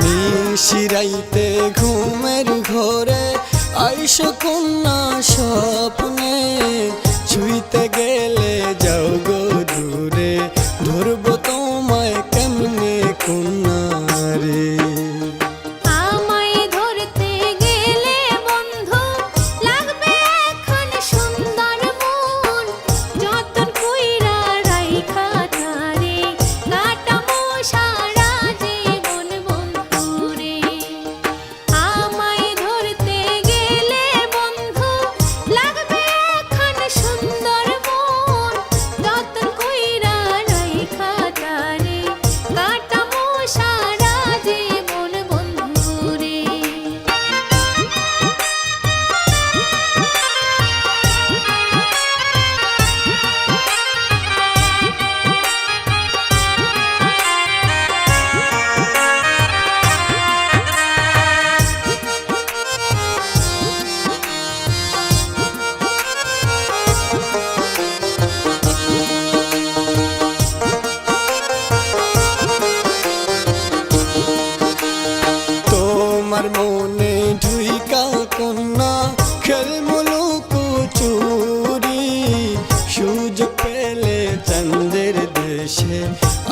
নিশিরাইতে ঘুমের ঘরে আইস কন্যা স্বপ্নে ছুইতে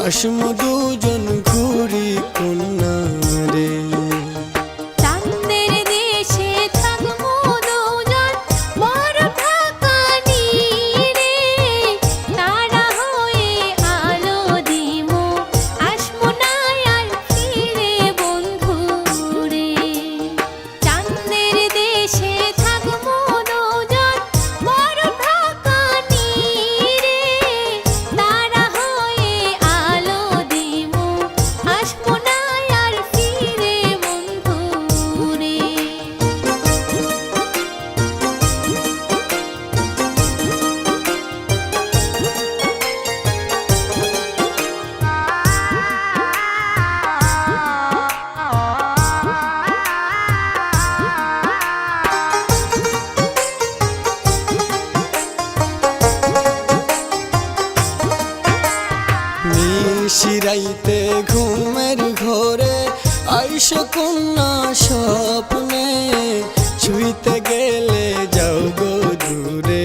আসম দুজন ঘুরি কন্যা। যাইতে ঘুমের ঘরে আইস কন্যা স্বপ্নে ছুইতে গেলে যাও গো দূরে।